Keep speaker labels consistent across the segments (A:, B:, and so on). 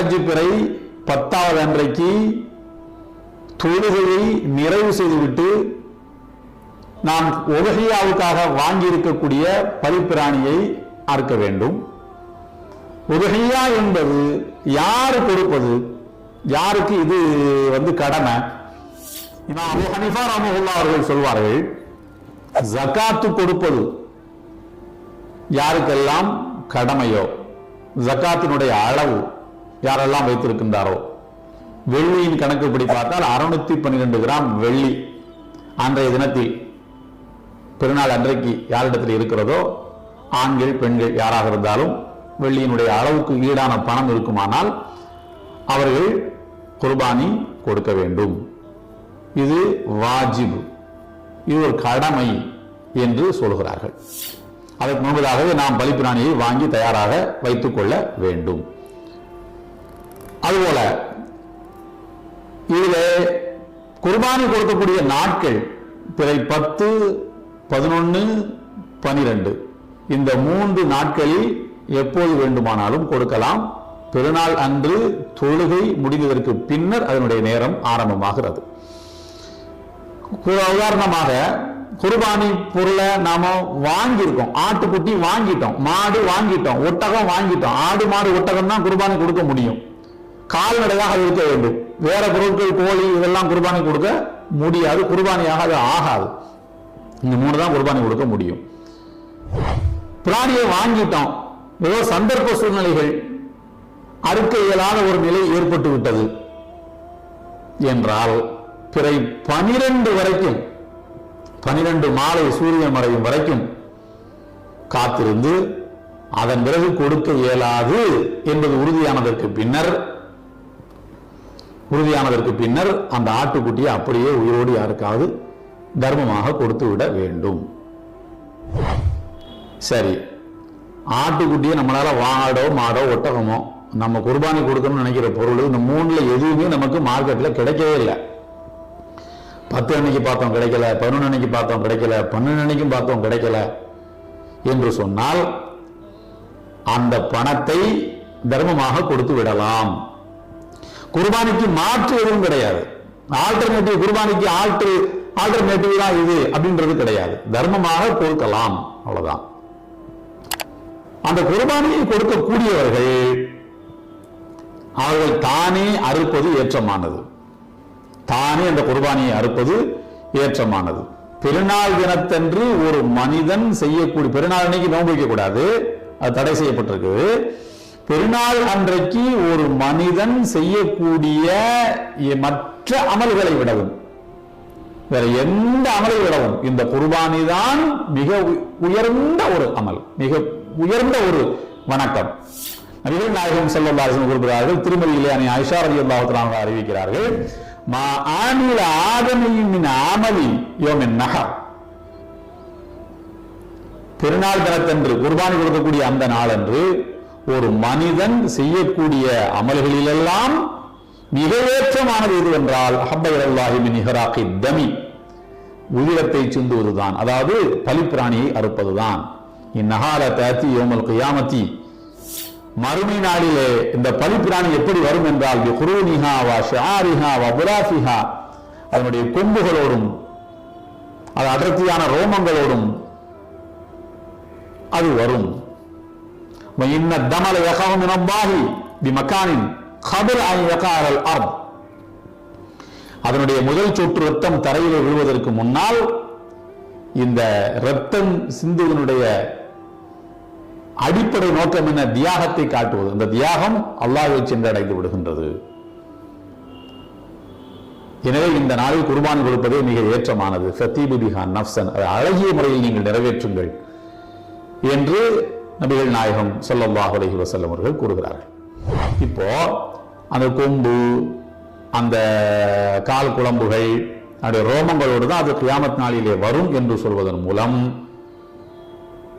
A: துல்ஹஜ் பிறை பத்தாவது அன்றைக்கு தொழுகையை நிறைவு செய்துவிட்டு நாம் உதகையாவுக்காக வாங்கி இருக்கக்கூடிய பலிப்பிராணியை அறுக்க வேண்டும். உதகையா என்பது யாரு கொடுப்பது? யாருக்கு இது வந்து கடமை? இமாம் அபூ ஹனீஃபா அவர்கள் சொல்வார்கள் ஜகாத்து கொடுப்பது யாருக்கெல்லாம் கடமையோ? ஜகாத்தினுடைய அளவு யாரெல்லாம் வைத்திருக்கின்றாரோ? வெள்ளியின் கணக்குப்படி பார்த்தால் அறுநூத்தி பன்னிரெண்டு கிராம் வெள்ளி அன்றைய தினத்தில் பெருநாள் அன்றைக்கு யாரிடத்தில் இருக்கிறதோ? ஆண்கள் பெண்கள் யாராக இருந்தாலும் வெள்ளியினுடைய அளவுக்கு ஈடான பணம் இருக்குமானால் அவர்கள் குர்பானி கொடுக்க வேண்டும். இது வாஜிப். இது ஒரு கடமை என்று சொல்கிறார்கள். அதற்கு முன்பதாகவே நாம் பலிப்பிராணியை வாங்கி தயாராக வைத்துக் கொள்ள வேண்டும். அதுபோல இதில் குர்பானி கொடுக்கக்கூடிய நாட்கள் பிறை பத்து பதினொன்று பனிரெண்டு. இந்த மூன்று நாட்களில் எப்போது வேண்டுமானாலும் கொடுக்கலாம். பெருநாள் அன்று தொழுகை முடிந்ததற்கு பின்னர் அதனுடைய நேரம் ஆரம்பமாகிறது. உதாரணமாக குர்பானி பொருளை நாம வாங்கியிருக்கோம். ஆட்டுக்குட்டி வாங்கிட்டோம் மாடு வாங்கிட்டோம் ஒட்டகம் வாங்கிட்டோம். ஆடு மாடு ஒட்டகம் தான் குர்பானி கொடுக்க முடியும். கால்நடையாக அது இருக்க வேண்டும். வேற பொருட்கள் கோழி இதெல்லாம் குர்பானி கொடுக்க முடியாது. குர்பானியாக அது ஆகாது. இந்த மூணு தான் குர்பானி கொடுக்க முடியும். பிராணியை வாங்கிட்டோம். ஏதோ சந்தர்ப்ப சூழ்நிலைகள் அறுக்க இயலாத ஒரு நிலை ஏற்பட்டு விட்டது என்றால் பிறை பனிரெண்டு வரைக்கும் பனிரெண்டு மாலை சூரியன் மறையும் வரைக்கும் காத்திருந்து அதன் பிறகு கொடுக்க இயலாது என்பது உறுதியானதற்கு பின்னர் உறுதியானதற்கு பின்னர் அந்த ஆட்டுக்குட்டியை அப்படியே உயிரோடு யாருக்காவது தர்மமாக கொடுத்து விட வேண்டும். சரி. ஆட்டுக்குட்டியை நம்மளால வாடோ மாடோ ஒட்டகமோ நம்ம குர்பானி கொடுக்கணும்னு நினைக்கிற பொருள் இந்த மூணுல எதுவுமே நமக்கு மார்க்கெட்ல கிடைக்கவே இல்லை. பத்து அன்னைக்கு பார்த்தோம் கிடைக்கல பதினொன்று அன்னைக்கு பார்த்தோம் கிடைக்கல பன்னெண்டு அன்னைக்கும் பார்த்தோம் கிடைக்கல என்று சொன்னால் அந்த பணத்தை தர்மமாக கொடுத்து விடலாம். குர்பானிக்கு மாற்று எதுவும் கிடையாது. ஆல்டர்னேட்டிவ் குர்பானிக்கு ஆல்டர் ஆல்டர்னேட்டிவ் தான் இது அப்படின்றது கிடையாது. தர்மமாக கொடுக்கலாம். அவ்வளவுதான். அந்த குர்பானியை கொடுக்கக்கூடியவர்கள் அவர்கள் தானே அறுப்பது ஏற்றமானது. தானே அந்த குர்பானியை அறுப்பது ஏற்றமானது. பெருநாள் தினத்தன்று ஒரு மனிதன் செய்யக்கூடிய பெருநாள் அன்னைக்கு நோன்பு வைக்கக்கூடாது. அது தடை செய்யப்பட்டிருக்கு பெருநாள் அன்றைக்கு ஒரு மனிதன் செய்யக்கூடிய மற்ற அமல்களை விடவும் வேற எந்த அமலை விடவும் இந்த குர்பானி தான் மிக உயர்ந்த ஒரு அமல் மிக உயர்ந்த ஒரு வணக்கம். நபிகள் நாயகம் செல்லல்லாசன் கூறுகிறார்கள் திருமதியிலே அணி ஐஷா ரவி அல்லாஹ் அறிவிக்கிறார்கள் மா ஆனில ஆதமியின் அமலி ஆமலி யோமின் நகர் பெருநாள் தினத்தன்று குர்பானி கொடுக்கக்கூடிய அந்த நாளன்று ஒரு மனிதன் செய்யக்கூடிய அமல்களிலெல்லாம் மிக ஏற்றமானது எது என்றால் ஹப்பைரல்லாஹி மின் தமி. உயிரத்தை சிந்துவதுதான். அதாவது பலிப்பிராணியை அறுப்பதுதான். இந்நகால தேத்தி யோமல் கியாமத்தி. மறுமை நாளிலே இந்த பலிப்பிராணி எப்படி வரும் என்றால் குரூனிஹா வா ஷாரிஹா வா புராஃபிஹா. அதனுடைய கொம்புகளோடும் அது அடர்த்தியான ரோமங்களோடும் அது வரும். இன்ன தமல யகவும் மினல்லாஹி பிமக்கானின் கபில் அன் யகாரல் அர்த் அதனுடைய முதல் சொட்டு ரத்தம் தரையில் விழுவதற்கு முன்னால் இந்த ரத்தம் சிந்துவதனுடைய அடிப்படை நோக்கம் என்ன? தியாகத்தை காட்டுவது. இந்த தியாகம் அல்லாஹை சென்றடைந்து விடுகின்றது. எனவே இந்த நாளில் குர்பான் கொடுப்பதே மிக ஏற்றமானது. ஃபத்தீபு நப்சன் நஃப்சன் அழகிய முறையில் நீங்கள் நிறைவேற்றுங்கள் என்று நபிகள் நாயகம் ஸல்லல்லாஹு அலைஹி வசல்லம் அவர்கள் கூறுகிறார்கள். இப்போ அந்த கொம்பு அந்த கால் குழம்புகள் அதனுடைய ரோமங்களோடு தான் அது கியாமத் நாளிலே வரும் என்று சொல்வதன் மூலம்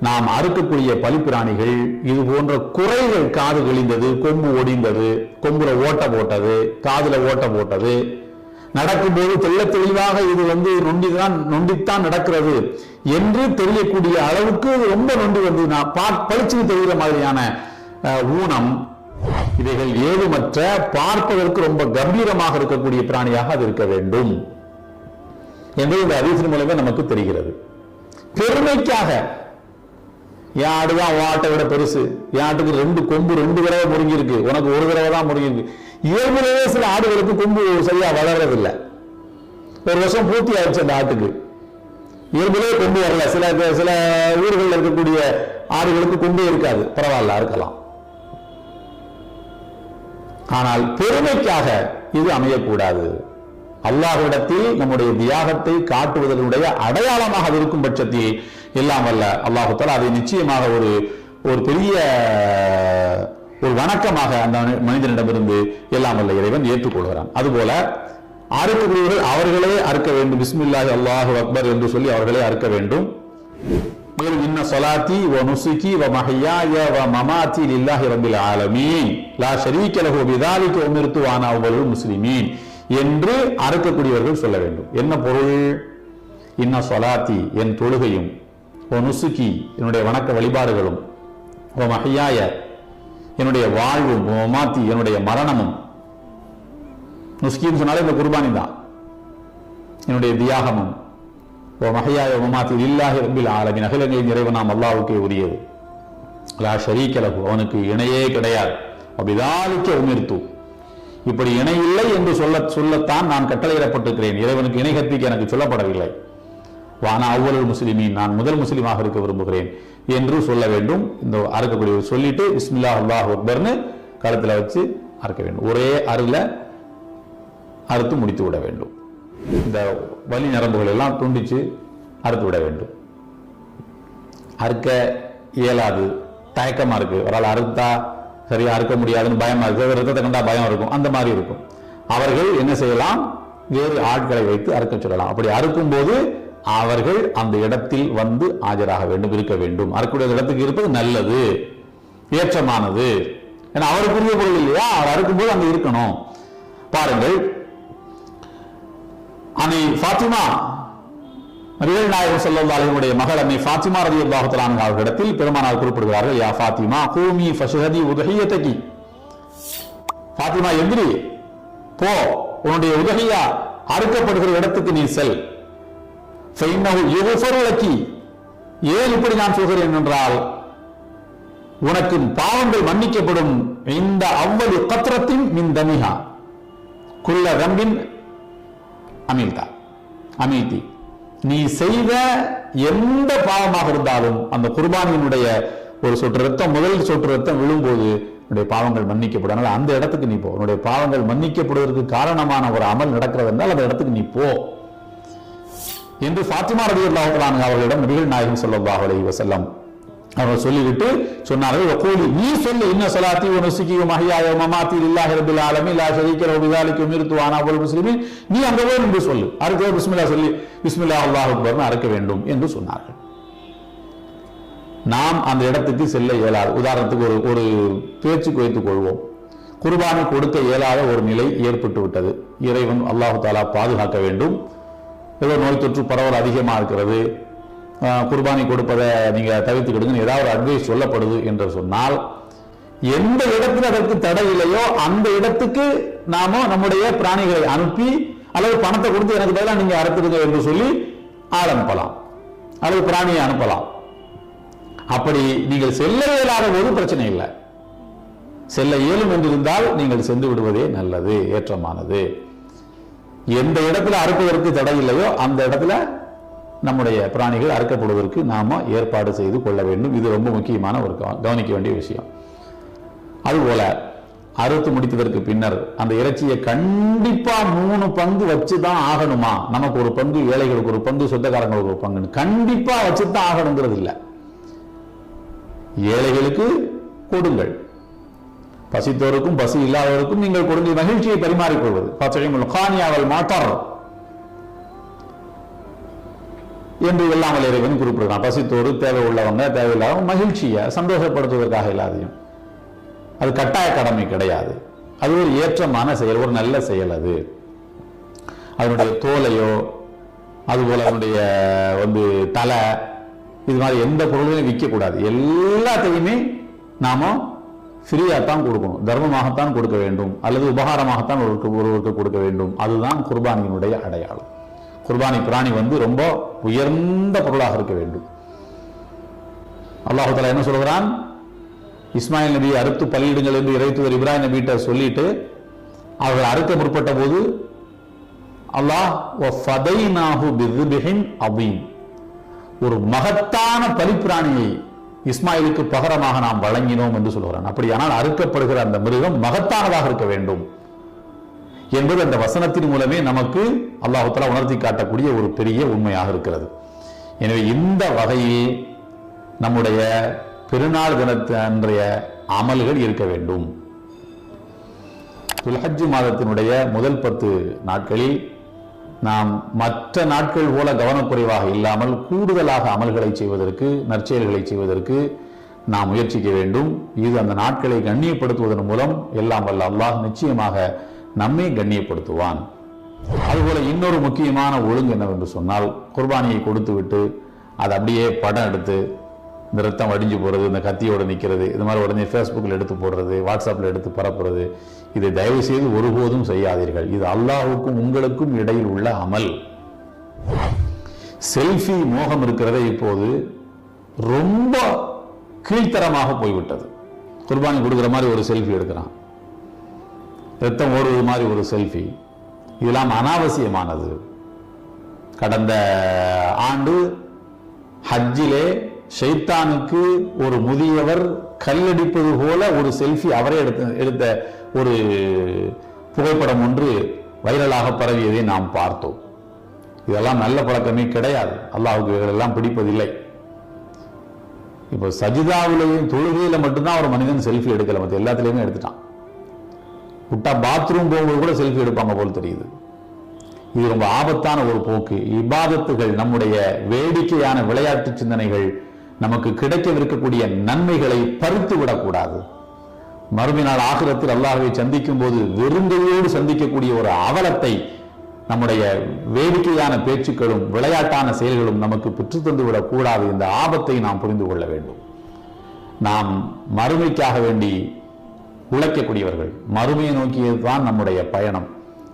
A: நாம் அறுக்கக்கூடிய பலிப்பிராணிகள் இது போன்ற குறைகள் காது கிழிந்தது கொம்பு ஒடிந்தது கொம்புல ஓட்ட போட்டது காதுல ஓட்ட போட்டது நடக்கும்போது தெள்ள தெளிவாக இது வந்து நொண்டிதான் நொண்டித்தான் நடக்கிறது. என்று தெரியக்கூடிய அளவுக்கு ரொம்ப நொண்டு வந்து நான் பா பளிச்சுக்கு தெரிகிற மாதிரியான ஊனம் இவைகள் ஏதுமற்ற பார்ப்பதற்கு ரொம்ப கம்பீரமாக இருக்கக்கூடிய பிராணியாக அது இருக்க வேண்டும் என்பது இந்த அதிசயம் மூலமே நமக்கு தெரிகிறது. பெருமைக்காக என் ஆடு தான் ஆட்டை விட பெருசு. என் ஆட்டுக்கு ரெண்டு கொம்பு ரெண்டு தடவை முருங்கிருக்கு உனக்கு ஒரு தடவை தான் முருங்கி இருக்கு இயல்புலேயே சில ஆடுகளுக்கு கொம்பு சரியா வளர்றதில்லை. ஒரு வருஷம் பூர்த்தி ஆயிடுச்சு அந்த ஆட்டுக்கு. இயல்பிலே கொண்டு வரல. சில சில ஊர்களில் இருக்கக்கூடிய ஆடுகளுக்கு கொம்பே இருக்காது. பரவாயில்ல இருக்கலாம். ஆனால் பெருமைக்காக இது அமையக்கூடாது. அல்லாஹ்விடத்தில் நம்முடைய தியாகத்தை காட்டுவதனுடைய அடையாளமாக இருக்கும் பட்சத்தில் எல்லாம் அல்ல. அல்லாஹுத்தால் அதை நிச்சயமாக ஒரு ஒரு பெரிய ஒரு வணக்கமாக அந்த மனிதனிடமிருந்து எல்லாம் அல்ல இறைவன் ஏற்றுக்கொள்கிறான். அதுபோல அறுக்கக்கூடியவர்கள் அவர்களே அறுக்க வேண்டும். பிஸ்மில்லாஹி அல்லாஹு அக்பர் என்று சொல்லி அவர்களே அறுக்க வேண்டும். மேலும் இன்ன சொலாத்தி வ நுசுகி வ மஹ்யாய வ மமாத்தி லில்லாஹி ரப்பில் ஆலமீன். லா ஷரீக லஹு பிதாலிக உமிர்து வானா அவ்வல் முஸ்லிமீன் என்று அறுக்கக்கூடியவர்கள் சொல்ல வேண்டும். என்ன பொருள்? இன்ன சொலாத்தி என் தொழுகையும் ஓ நுசுகி என்னுடைய வணக்க வழிபாடுகளும் ஓ மஹ்யாய என்னுடைய வாழ்வும் ஓ மமாத்தி என்னுடைய மரணமும் நுஸ்கின்னு சொன்னாலே இந்த குர்பானி தான் என்னுடைய தியாகமும் ஓ மகையாய உமாத்தில் இல்லாஹி ரப்பில் ஆலமின். அகிலங்களின் இறைவனாம் அல்லாவுக்கே உரியது. லா ஷரீக்கலகு அவனுக்கு இணையே கிடையாது. அபிதாலிக்க உமிர்த்து. இப்படி இணை இல்லை என்று சொல்ல சொல்லத்தான் நான் கட்டளையிடப்பட்டிருக்கிறேன். இறைவனுக்கு இணை கற்பிக்க எனக்கு சொல்லப்படவில்லை. வானா அவ்வளவு முஸ்லிமின் நான் முதல் முஸ்லீமாக இருக்க விரும்புகிறேன் என்று சொல்ல வேண்டும். இந்த அறுக்கக்கூடிய சொல்லிட்டு இஸ்மில்லா அல்லாஹ் அக்பர்னு கழுத்துல வச்சு அறுக்க வேண்டும். ஒரே அருளை அறுத்து முடித்து விட வேண்டும். இந்த வலி நரம்புகள் எல்லாம் துண்டிச்சு அறுத்து விட வேண்டும். அறுக்க இயலாது தயக்கமா இருக்கு. ஒரு ஆள் அறுத்தா சரியா அறுக்க முடியாதுன்னு பயமா இருக்கு. ரத்தத்தை கண்டா பயம் இருக்கும். அந்த மாதிரி இருக்கும். அவர்கள் என்ன செய்யலாம்? வேறு ஆட்களை வைத்து அறுக்க சொல்லலாம். அப்படி அறுக்கும் போது அவர்கள் அந்த இடத்தில் வந்து ஆஜராக வேண்டும் இருக்க வேண்டும். அறுக்கக்கூடிய இடத்துக்கு இருப்பது நல்லது ஏற்றமானது. ஏன்னா அவருக்குரிய பொருள் இல்லையா? அவர் அறுக்கும்போது அங்கே இருக்கணும். பாருங்கள் அன்னை ஃபாத்திமா நபிகள் நாயகம் ஸல்லல்லாஹு அலைவனுடைய மகள் அன்னை ஃபாத்திமா ரதி தஆலா அன்ஹா அவர்களிடத்தில் பெருமானார் குறிப்பிடுகிறார்கள் யா ஃபாத்திமா கூமி ஃபஷஹதி உதகியத்தகி ஃபாத்திமா எந்திரி போ உன்னுடைய உதகையா அறுக்கப்படுகிற இடத்துக்கு நீ செல். ஃபைன்னஹு ஏன் இப்படி நான் சொல்கிறேன் என்றால் உனக்கு பாவங்கள் மன்னிக்கப்படும். இந்த அவ்வளவு கத்திரத்தின் மின் தமிஹா. குள்ள ரம்பின் அமிழ்தா அமிழ்த்தி நீ செய்த எந்த பாவமாக இருந்தாலும் அந்த குர்பானியினுடைய ஒரு சொட்டு ரத்தம் முதல் சொட்டு ரத்தம் விழும்போது உன்னுடைய பாவங்கள் மன்னிக்கப்படும். அதனால அந்த இடத்துக்கு நீ போ. உன்னுடைய பாவங்கள் மன்னிக்கப்படுவதற்கு காரணமான ஒரு அமல் நடக்கிறது என்றால் அந்த இடத்துக்கு நீ போ. என்று ஃபாத்திமா ரவி அல்லாஹ் அவர்களிடம் நபிகள் நாயகம் ஸல்லல்லாஹு அலைஹி வஸல்லம் அவர் சொல்லிவிட்டு சொன்னார்கள் வகூலி நீ சொல்லு இன்ன சலாத்தி வ நுசுகி மமாத்தி லில்லாஹி ரப்பில் ஆலமி லா ஷரீக லஹு பிதாலிக உமிர்து வானா நீ அந்த போய் என்று சொல்லு. அறுக்க பிஸ்மில்லா சொல்லி பிஸ்மில்லா அல்லாஹ் அக்பர்னு அறுக்க வேண்டும் என்று சொன்னார்கள். நாம் அந்த இடத்துக்கு செல்ல இயலாது. உதாரணத்துக்கு ஒரு ஒரு பேச்சு வைத்துக் கொள்வோம். குர்பானை கொடுக்க இயலாத ஒரு நிலை ஏற்பட்டு விட்டது. இறைவன் அல்லாஹு தாலா பாதுகாக்க வேண்டும். ஏதோ நோய் தொற்று பரவல் அதிகமாக இருக்கிறது. குர்பானி கொடுப்பதை நீங்க தவிர்த்துக்கிடுங்கன்னு ஏதாவது ஒரு அட்வைஸ் சொல்லப்படுது என்று சொன்னால் எந்த இடத்துல அதற்கு தடை இல்லையோ அந்த இடத்துக்கு நாம நம்முடைய பிராணிகளை அனுப்பி அல்லது பணத்தை கொடுத்து எனக்கு பதிலாக நீங்கள் அறுத்துடுங்க என்று சொல்லி ஆள் அனுப்பலாம் அல்லது பிராணியை அனுப்பலாம். அப்படி நீங்கள் செல்ல இயலாத போது பிரச்சனை இல்லை. செல்ல இயலும் என்றிருந்தால் நீங்கள் சென்று விடுவதே நல்லது ஏற்றமானது. எந்த இடத்துல அறுப்பதற்கு தடை இல்லையோ அந்த இடத்துல நம்முடைய பிராணிகள் அறுக்கப்படுவதற்கு நாம ஏற்பாடு செய்து கொள்ள வேண்டும். இது ரொம்ப முக்கியமான ஒரு கவனிக்க வேண்டிய விஷயம். அதுபோல அறுத்து முடித்ததற்கு பின்னர் அந்த இறைச்சியை கண்டிப்பா மூணு பங்கு வச்சு தான் ஆகணுமா? நமக்கு ஒரு பங்கு ஏழைகளுக்கு ஒரு பங்கு சொந்தக்காரங்களுக்கு ஒரு பங்குன்னு கண்டிப்பா வச்சு தான் ஆகணுங்கிறது இல்லை. ஏழைகளுக்கு கொடுங்கள். பசித்தோருக்கும் பசி இல்லாதவருக்கும் நீங்கள் கொடுங்கள். மகிழ்ச்சியை பரிமாறிக்கொள்வது. காணியாவல் மாட்டார் என்று இல்லாமல் இறைவன் குறிப்பிடுகிறான். பசித்தோடு தேவை உள்ளவங்க தேவையில்லாதவங்க மகிழ்ச்சியை சந்தோஷப்படுத்துவதற்காக இல்லாதையும் அது கட்டாய கடமை கிடையாது. அது ஒரு ஏற்றமான செயல் ஒரு நல்ல செயல் அது. அதனுடைய தோலையோ அதுபோல் அதனுடைய வந்து தலை இது மாதிரி எந்த பொருளையும் விற்கக்கூடாது. எல்லாத்தையுமே நாம ஃப்ரீயாக தான் கொடுக்கணும். தர்மமாகத்தான் கொடுக்க வேண்டும். அல்லது உபகாரமாகத்தான் ஒருவருக்கு ஒருவருக்கு கொடுக்க வேண்டும். அதுதான் குர்பானியினுடைய அடையாளம். குர்பானி பிராணி வந்து ரொம்ப உயர்ந்த பொருளாக இருக்க வேண்டும். அல்லாஹு என்ன சொல்கிறான் இஸ்மாயில் நபி அறுத்து பள்ளியிடுங்கள் என்று இறைத்துவர் இப்ராஹிம் நபிகிட்ட சொல்லிட்டு அவர்கள் அறுக்க முற்பட்ட போது அல்லாஹ் ஒரு மகத்தான பலிப்பிராணியை இஸ்மாயிலுக்கு பகரமாக நாம் வழங்கினோம் என்று சொல்கிறான் அப்படியானால் அறுக்கப்படுகிற அந்த மிருகம் மகத்தானதாக இருக்க வேண்டும். என்பது அந்த வசனத்தின் மூலமே நமக்கு அல்லாஹ் உணர்த்தி காட்டக்கூடிய ஒரு பெரிய உண்மையாக இருக்கிறது. எனவே இந்த வகையில் நம்முடைய பெருநாள் தினத்து அன்றைய அமல்கள் இருக்க வேண்டும். துல்ஹஜ் மாதத்தினுடைய முதல் பத்து நாட்களில் நாம் மற்ற நாட்கள் போல கவனக்குறைவாக இல்லாமல் கூடுதலாக அமல்களை செய்வதற்கு நற்செயல்களை செய்வதற்கு நாம் முயற்சிக்க வேண்டும். இது அந்த நாட்களை கண்ணியப்படுத்துவதன் மூலம் எல்லாம் வல்ல அல்லாஹ் நிச்சயமாக நம்மை கண்ணியப்படுத்துவான். அதுபோல இன்னொரு முக்கியமான ஒழுங்கு என்னவென்று சொன்னால் குர்பானியை கொடுத்துவிட்டு அதை அப்படியே படம் எடுத்து இந்த ரத்தம் வடிஞ்சு போகிறது இந்த கத்தியோட நிற்கிறது இது மாதிரி உடனே ஃபேஸ்புக்கில் எடுத்து போடுறது வாட்ஸ்அப்பில் எடுத்து பரப்புறது இதை தயவு செய்து ஒருபோதும் செய்யாதீர்கள். இது அல்லாஹுக்கும் உங்களுக்கும் இடையில் உள்ள அமல். செல்ஃபி மோகம் இருக்கிறதே இப்போது ரொம்ப கீழ்த்தரமாக போய்விட்டது. குர்பானி கொடுக்குற மாதிரி ஒரு செல்ஃபி எடுக்கிறான். ரத்தம் ஓடுவது மாதிரி ஒரு செல்ஃபி இதெல்லாம் அனாவசியமானது. கடந்த ஆண்டு ஹஜ்ஜிலே ஷைத்தானுக்கு ஒரு முதியவர் கல்லடிப்பது போல ஒரு செல்ஃபி அவரே எடுத்த எடுத்த ஒரு புகைப்படம் ஒன்று வைரலாக பரவியதை நாம் பார்த்தோம். இதெல்லாம் நல்ல பழக்கமே கிடையாது. அல்லாஹுக்கு இதெல்லாம் பிடிப்பதில்லை. இப்போ சஜிதாவிலையும் தொழுகையில் மட்டும்தான் ஒரு மனிதன் செல்ஃபி எடுக்கல. மற்ற எல்லாத்துலேயுமே எடுத்துட்டான். விட்டா பாத்ரூம் போகும்போது கூட செல்ஃபி எடுப்பாங்க போல் தெரியுது. இது ரொம்ப ஆபத்தான ஒரு போக்கு. இபாதத்துகள் நம்முடைய வேடிக்கையான விளையாட்டு சிந்தனைகள் நமக்கு கிடைக்கவிருக்கக்கூடிய நன்மைகளை பறித்து விடக்கூடாது. மறுமை நாள் ஆகிரத்தில் அல்லாஹ்வை சந்திக்கும் போது வெறுங்கையோடு சந்திக்கக்கூடிய ஒரு அவலத்தை நம்முடைய வேடிக்கையான பேச்சுக்களும் விளையாட்டான செயல்களும் நமக்கு பெற்றுத் தந்து விடக்கூடாது. இந்த ஆபத்தை நாம் புரிந்து கொள்ள வேண்டும். நாம் மறுமைக்காக வேண்டி உழைக்கக்கூடியவர்கள். மறுமையை நோக்கியது தான் நம்முடைய பயணம்.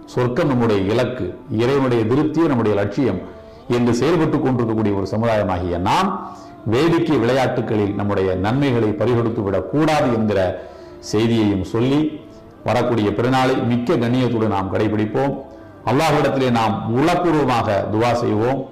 A: சொர்க்கம் நம்முடைய இலக்கு இறைவனுடைய திருப்தியே நம்முடைய லட்சியம் என்று செயல்பட்டுக் கொண்டிருக்கக்கூடிய ஒரு சமுதாயமாகிய நாம் வேடிக்கை விளையாட்டுகளில் நம்முடைய நன்மைகளை பறிகொடுத்து விடக்கூடாது என்கிற செய்தியையும் சொல்லி வரக்கூடிய பிறநாளை மிக்க கண்ணியத்துடன் நாம் கடைபிடிப்போம். அல்லாஹ்விடத்திலே நாம் உளப்பூர்வமாக துவா செய்வோம்.